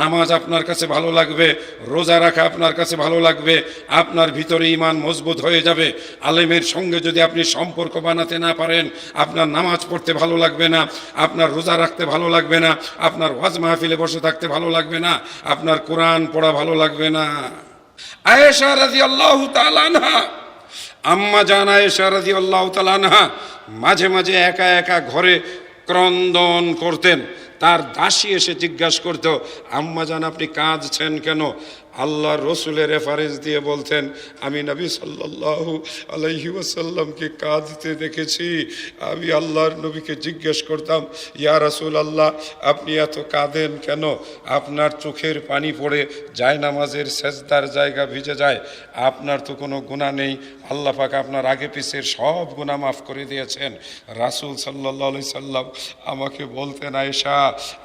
নামাজ আপনার কাছে ভালো লাগবে, রোজা রাখা আপনার কাছে ভালো লাগবে, আপনার ভিতরে ইমান মজবুত হয়ে যাবে। আলেমের সঙ্গে যদি আপনি সম্পর্ক বানাতে না পারেন, আপনার নামাজ পড়তে ভালো লাগবে না, আপনার রোজা রাখতে ভালো লাগবে না, আপনার ওয়াজ মাহফিলে বসে থাকতে ভালো লাগবে না, আপনার কোরআন পড়া ভালো লাগবে না। আয়েশা রাজি আল্লাহ আম্মা জান আয়েশা রাজি আল্লাহ তালানহা মাঝে মাঝে একা একা ঘরে ক্রন্দন করতেন। তার দাসী এসে জিজ্ঞাসা করতো, আম্মা জান, আপনি কাঁদছেন কেন? আল্লাহর রসুলের রেফারেন্স দিয়ে বলতেন, আমি নবী সাল্লাহ আলহি ওয়াসাল্লামকে কাঁদতে দেখেছি। আমি আল্লাহর নবীকে জিজ্ঞেস করতাম, ইয়া রসুল আল্লাহ আপনি এত কাঁদেন কেন? আপনার চোখের পানি পড়ে যায় নামাজের সেজদার জায়গা ভিজে যায়। আপনার তো কোনো গুণা নেই আল্লাহ পাক আপনার আগে পিছের সব গুণা মাফ করে দিয়েছেন। রাসুল সাল্লাহ আলি সাল্লাম আমাকে বলতেন, আয়েশা,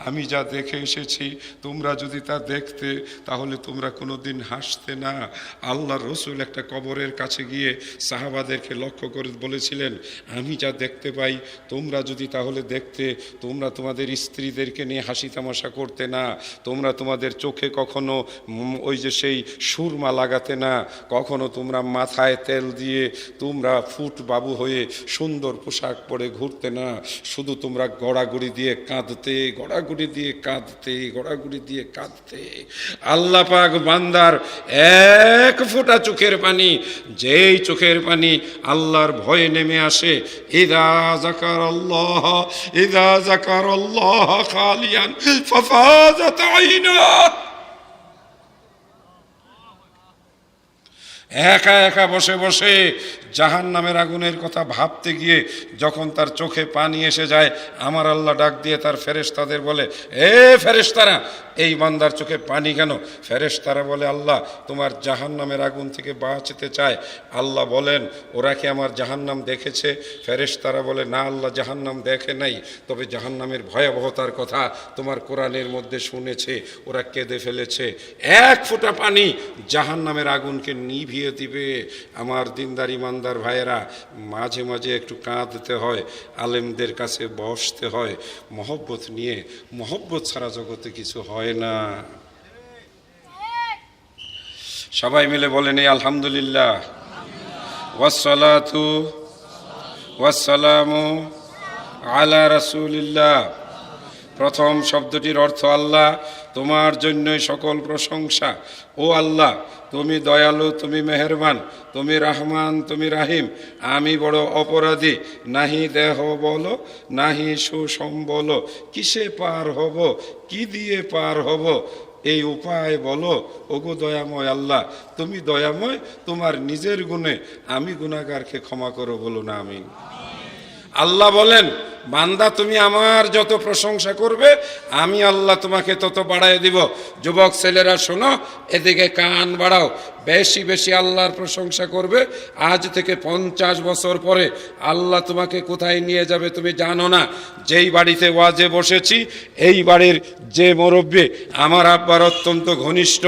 আমি যা দেখে এসেছি, তোমরা যদি তা দেখতে, তাহলে তোমরা কোনো দিন হাসতে না। আল্লাহ রসুল একটা কবরের কাছে গিয়ে সাহাবাদেরকে লক্ষ্য করে বলেছিলেন, আমি যা দেখতে পাই, তোমরা যদি তাহলে দেখতে, তোমরা তোমাদের স্ত্রীদেরকে নিয়ে হাসি তামাশা করতে না, তোমরা তোমাদের চোখে কখনো ওই যে সেই সুরমা লাগাতে না, কখনো তোমরা মাথায় তেল দিয়ে তোমরা ফুট বাবু হয়ে সুন্দর পোশাক পরে ঘুরতে না। শুধু তোমরা গড়াগড়ি দিয়ে কাঁদতে, গড়াগড়ি দিয়ে কাঁদতে, গড়াগড়ি দিয়ে কাঁদতে। আল্লাহ পাক বান্দার এক ফোঁটা চোখের পানি, যেই চোখের পানি আল্লাহর ভয়ে নেমে আসে। ইদা জাকার আল্লাহ ইদা জাকার আল্লাহ খালিয়ান ফাফাজাত আইনা। একা একা বসে বসে জাহান নামের আগুনের কথা ভাবতে গিয়ে যখন তার চোখে পানি এসে যায়, আমার আল্লাহ ডাক দিয়ে তার ফেরেশতাদের বলে, এ ফেরেশতারা, এই বান্দার চোখে পানি কেন? ফেরেশতারা বলে, আল্লাহ, তোমার জাহান নামের আগুন থেকে বাঁচতে চায়। আল্লাহ বলেন, ওরা কি আমার জাহান্নাম দেখেছে? ফেরেশতারা বলে, না, আল্লাহ জাহান্নাম দেখে নাই। তবে জাহান্নামের ভয়াবহতার কথা তোমার কোরআনের মধ্যে শুনেছে। ওরা কেঁদে ফেলেছে। এক ফোঁটা পানি জাহান্নামের আগুনকে নিভিয়ে দিবে। আমার দিনদার, ইমানদার ভাইয়েরা, মাঝে মাঝে একটু কাঁদতে হয়, আলেমদের কাছে বসতে হয়, মহব্বত নিয়ে। মহব্বত ছাড়া জগতে কিছু হয় না। সবাই মিলে বলেন এই আলহামদুলিল্লাহ। ওয়াসসালাতু ওয়াসসালামু আলা রাসূলিল্লাহ। প্রথম শব্দটির অর্থ আল্লাহ, তোমার জন্যই সকল প্রশংসা। ও আল্লাহ, তুমি দয়ালু, তুমি মেহেরবান, তুমি রহমান, তুমি রাহিম। আমি বড় অপরাধী, নাহি দেহ বলো, নাহি সুসম্বল কিসে পার হব, কি দিয়ে পার হব? এই উপায় বলো, ওগো দয়াময় আল্লাহ, তুমি দয়াময়, তোমার নিজের গুণে আমি গুণাগারকে ক্ষমা করো বলো না আমি। আল্লাহ বলেন, বান্দা, তুমি আমার যত প্রশংসা করবে, আমি আল্লাহ তোমাকে তত বাড়াই দিব। যুবক ছেলেরা, শোনো, এদিকে কান বাড়াও। বেশি বেশি আল্লাহর প্রশংসা করবে। আজ থেকে পঞ্চাশ বছর পরে আল্লাহ তোমাকে কোথায় নিয়ে যাবে তুমি জানো না। যেই বাড়িতে ওয়াজে বসেছি, এই বাড়ির যে মুরব্বী, আমার আব্বার অত্যন্ত ঘনিষ্ঠ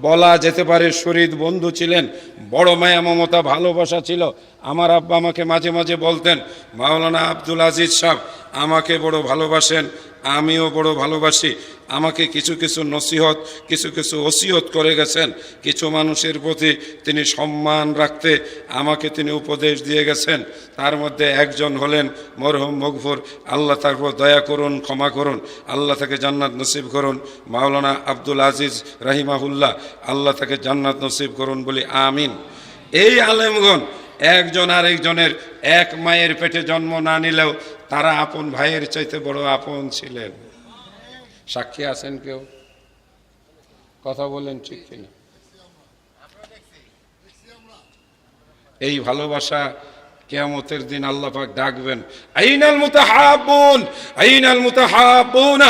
বলা যেতে পারে শরীর বন্ধু ছিলেন। বড় মায়া, মমতা, ভালোবাসা ছিল। আমার আব্বা আমাকে মাঝে মাঝে বলতেন, মাওলানা আব্দুল আজিজ সাহ আমাকে বড় ভালোবাসেন আমিও বড় ভালোবাসি। আমাকে কিছু কিছু নসিহত, কিছু কিছু ওসিয়ত করে গেছেন। কিছু মানুষের প্রতি তিনি সম্মান রাখতে আমাকে তিনি উপদেশ দিয়ে গেছেন। তার মধ্যে একজন হলেন মরহম মকফুর আল্লাহ তার দয়া করুন, ক্ষমা করুন। আল্লাহ তাকে জান্নাত নসিব করুন। মাওলানা আব্দুল আজিজ রাহিমাহুল্লাহ, আল্লাহ তাকে জান্নাত নসিব করুন বলি আমিন। এই আলেমগণ একজন আরেকজনের এক মায়ের পেটে জন্ম না নিলেও তারা আপন ভাইয়ের চাইতে বড় আপন ছিলেন। সাক্ষী আছেন কেউ? কথা বলেন ঠিক কিনা? এই ভালোবাসা কেয়ামতের দিন আল্লাহ ডাকবেন, আইনাল মুতাহাবুন আইনাল মুতাহাবুন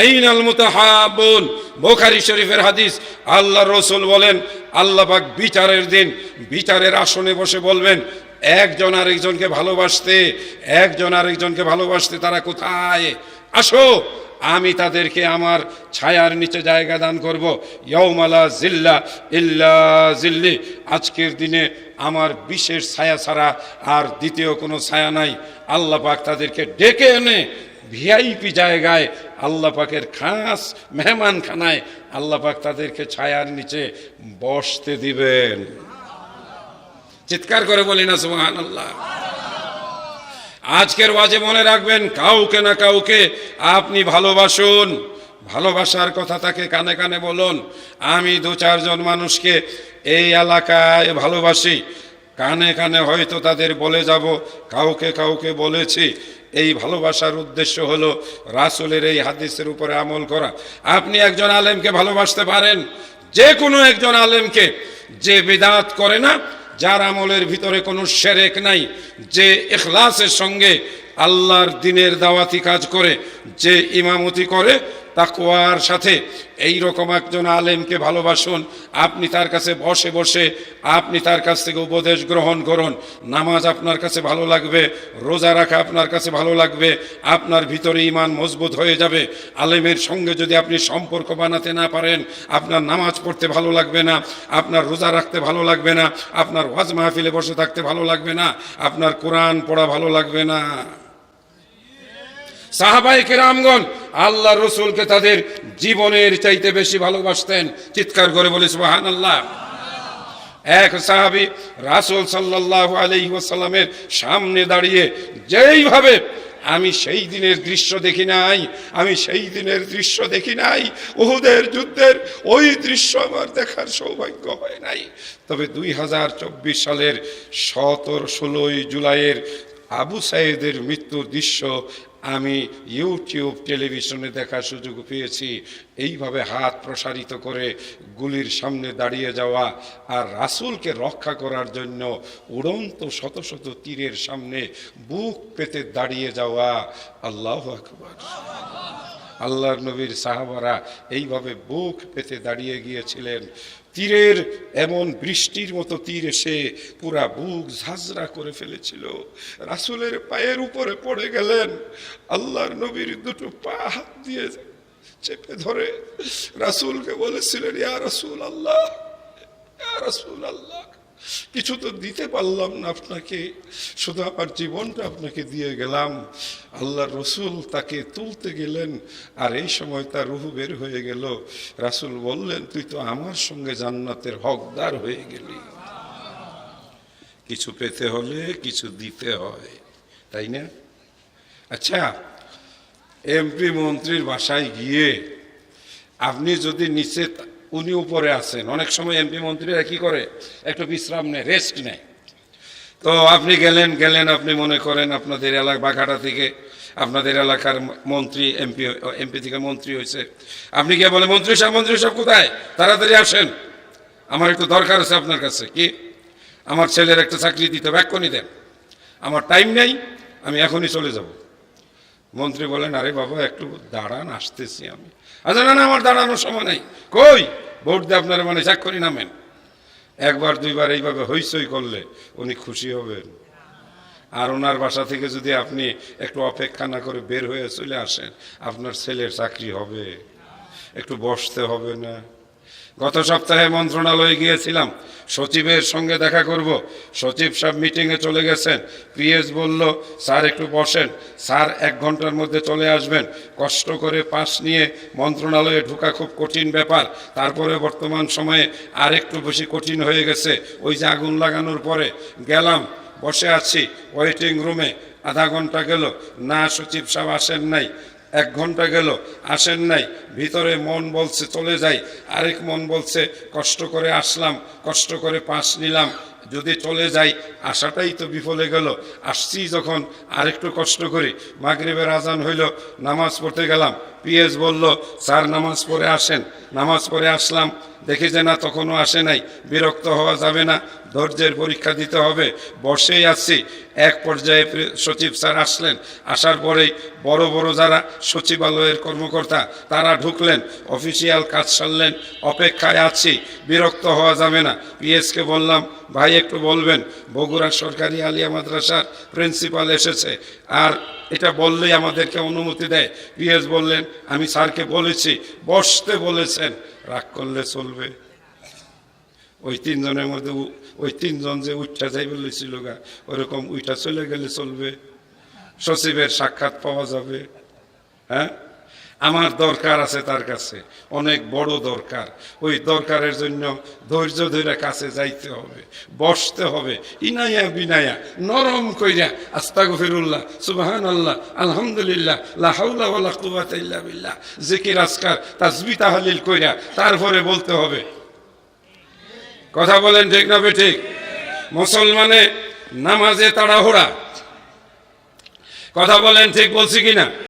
আইনাল মুতাহাবুন বোখারি শরীফের হাদিস আল্লাহ রসুল বলেন আল্লাহ পাক বিচারের দিন, বিচারের আসনে বসে বলবেন, একজন আরেকজনকে ভালোবাসতে, একজন আরেকজনকে ভালোবাসতে তারা কোথায়? আসো, আমি তাদেরকে আমার ছায়ার নিচে জায়গা দান করব। ইয়ৌমালা জিল্লা ইল্লা জিল্লি। আজকের দিনে আমার বিশেষ ছায়া ছাড়া আর দ্বিতীয় কোনো ছায়া নাই। আল্লাহ পাক তাদেরকে ডেকে এনে ভিআইপি জায়গায় আল্লাহ পাকের খাস মেহমান খানায় আল্লাহ পাক তাদেরকে ছায়ার নিচে বসতে দিবেন। চিৎকার করে বলি না সুবহান আল্লাহ আজকের ওয়াজে মনে রাখবেন, কাউকে না কাউকে আপনি ভালোবাসুন। ভালোবাসার কথা তাকে কানে কানে বলুন, আমি দু চারজন মানুষকে এই এলাকায় ভালোবাসি। কানে কানে হয়তো তাদের বলে যাব, কাউকে কাউকে বলেছি। এই ভালোবাসার উদ্দেশ্য হল রাসুলের এই হাদিসের উপরে আমল করা। আপনি একজন আলেমকে ভালোবাসতে পারেন যে কোনো একজন আলেমকে। যে বেদাত করে না, যার আমলের ভিতরে কোনো সেরেক নাই। যে এখলাসের সঙ্গে আল্লাহর দিনের দাওয়াতি কাজ করে, যে ইমামতি করে তাকওয়ার সাথে এই রকম একজন আলেমকে ভালোবাসুন। আপনি তার কাছে বসে বসে আপনি তার কাছ থেকে উপদেশ গ্রহণ করুন। নামাজ আপনার কাছে ভালো লাগবে, রোজা রাখা আপনার কাছে ভালো লাগবে, আপনার ভিতরে ইমান মজবুত হয়ে যাবে। আলেমের সঙ্গে যদি আপনি সম্পর্ক বানাতে না পারেন, আপনার নামাজ পড়তে ভালো লাগবে না, আপনার রোজা রাখতে ভালো লাগবে না, আপনার ওয়াজ মাহফিলে বসে থাকতে ভালো লাগবে না, আপনার কোরআন পড়া ভালো লাগবে না। সাহাবাই কেরামগণ আল্লাহ রসুলকে তাদের জীবনের চাইতে বেশি ভালোবাসতেন। চিৎকার করে বলে সুবাহান আল্লাহ এক সাহাবি রাসুল সাল্লাহ আলহি সামনে দাঁড়িয়ে, যেইভাবে আমি সেই দিনের দৃশ্য দেখি নাই, আমি সেই দিনের দৃশ্য দেখি নাই, উহুদের যুদ্ধের ওই দৃশ্য আমার দেখার সৌভাগ্য হয় নাই। তবে দুই হাজার চব্বিশ সালের সতেরো ষোলোই জুলাইয়ের আবু সাইদের মৃত্যুর দৃশ্য আমি ইউটিউব টেলিভিশনে দেখার সুযোগ পেয়েছি। এইভাবে হাত প্রসারিত করে গুলির সামনে দাঁড়িয়ে যাওয়া আর রাসুলকে রক্ষা করার জন্য উড়ন্ত শত শত তীরের সামনে বুক পেতে দাঁড়িয়ে যাওয়া। আল্লাহ আকবার। আল্লাহর নবীর সাহাবারা এইভাবে বুক পেতে দাঁড়িয়ে গিয়েছিলেন। তীরের এমন বৃষ্টির মতো তীর এসে পুরা বুক ঝাঁঝরা করে ফেলেছিল। রাসূলের পায়ের উপরে পড়ে গেলেন। আল্লাহর নবীর দুটো পা হাত দিয়ে চেপে ধরে রাসূলকে বলেছিলেন, ইয়া রাসূল আল্লাহ ইয়া রাসূল আল্লাহ কিছু তো দিতে পারলাম না আপনাকে, শুধু আমার জীবনটা আপনাকে দিয়ে গেলাম। আল্লাহ রসুল তাকে তুলতে গেলেন, আর এই সময় তার রুহু বের হয়ে গেল। রাসূল বললেন, তুই তো আমার সঙ্গে জান্নাতের হকদার হয়ে গেলি। কিছু পেতে হলে কিছু দিতে হয়, তাই না? আচ্ছা এমপি মন্ত্রীর বাসায় গিয়ে আপনি যদি নিচে উনি উপরে আছেন। অনেক সময় এমপি মন্ত্রীরা কি করে? একটু বিশ্রাম নেয় রেস্ট নেয়। তো আপনি গেলেন গেলেন, আপনি মনে করেন আপনাদের এলাকা বাঘাটা থেকে আপনাদের এলাকার মন্ত্রী, এমপি এমপি থেকে মন্ত্রী হয়েছে। আপনি গিয়ে বলে মন্ত্রী সাহেব মন্ত্রী সাহেব কোথায়? তাড়াতাড়ি আসেন। আমার একটু দরকার আছে আপনার কাছে। কি? আমার ছেলের একটা চাকরি দিতে ব্যাক করে দেন। আমার টাইম নেই, আমি এখনই চলে যাব। মন্ত্রী বলেন, আরে বাবা, একটু দাঁড়ান, আসতেছি আমি। আচ্ছা না না, আমার দাঁড়ানোর সময় নেই। কই? ভোট দিয়ে আপনারা মানে চাক করি নামেন একবার, দুইবার এইভাবে হইচই করলে উনি খুশি হবেন। আর ওনার বাসা থেকে যদি আপনি একটু অপেক্ষা না করে বের হয়ে চলে আসেন, আপনার ছেলের চাকরি হবে। একটু বসতে হবে না। গত সপ্তাহে মন্ত্রণালয়ে গিয়েছিলাম। সচিবের সঙ্গে দেখা করব। সচিব সাহেব মিটিংয়ে চলে গেছেন। পিএস বলল, স্যার, একটু বসেন। স্যার, এক ঘণ্টার মধ্যে চলে আসবেন। কষ্ট করে পাস নিয়ে মন্ত্রণালয়ে ঢোকা খুব কঠিন ব্যাপার। তারপরে বর্তমান সময়ে আর একটু বেশি কঠিন হয়ে গেছে। ওই যে আগুন লাগানোর পরে গেলাম, বসে আছি। ওয়েটিং রুমে আধা ঘণ্টা গেল। না, সচিব সাহেব আসেন নাই। এক ঘণ্টা গেল, আসেন নাই। ভিতরে মন বলছে, চলে যাই। আরেক মন বলছে, কষ্ট করে আসলাম, কষ্ট করে পাশ নিলাম। যদি চলে যাই আসাটাই তো বিফলে গেল। আসছি যখন, আরেকটু কষ্ট করি। মাগরীবের আজান হইল, নামাজ পড়তে গেলাম। পিএস বলল, স্যার, নামাজ পড়ে আসেন। নামাজ পড়ে আসলাম। দেখি যে না, তখনও আসে নাই। বিরক্ত হওয়া যাবে না, ধৈর্যের পরীক্ষা দিতে হবে। বসেই আছি। এক পর্যায়ে সচিব স্যার আসলেন। আসার পরেই বড় বড় যারা সচিবালয়ের কর্মকর্তা, তারা ঢুকলেন। অফিসিয়াল কাজ সারলেন। অপেক্ষায় আছি। বিরক্ত হওয়া যাবে না। পিএসকে বললাম, ভাই, একটু বলবেন। বগুড়া সরকারি আলিয়া মাদ্রাসার প্রিন্সিপাল এসেছে। আর এটা বললেই আমাদেরকে অনুমতি দেয়। পিএস বললেন, আমি স্যারকে বলেছি, বসতে বলেছেন। রাগ করলে চলবে। ওই তিনজনের মধ্যে ওই তিনজন যে উঠা যাই বলেছিল গা, ওরকম উঠা চলে গেলে চলবে। সচিবের সাক্ষাৎ পাওয়া যাবে। হ্যাঁ? আমার দরকার আছে তার কাছে। অনেক বড় দরকার। ওই দরকারের জন্য ধৈর্য ধরে কাছে যাইতে হবে, বসতে হবে, ইনায়া বিনায়া, নরম কইরা, আস্তাগফিরুল্লাহ সুবহান আল্লাহ আলহামদুলিল্লাহ, লা হাওলা ওয়ালা কুওয়াতা ইল্লা বিল্লাহ। জিকির, আজকার তাসবিহ তাহলিল কইরা তারপরে বলতে হবে। কথা বলেন ঠিক না ঠিক? মুসলমানে নামাজে তাড়াহুড়া। কথা বলেন ঠিক বলছি কিনা?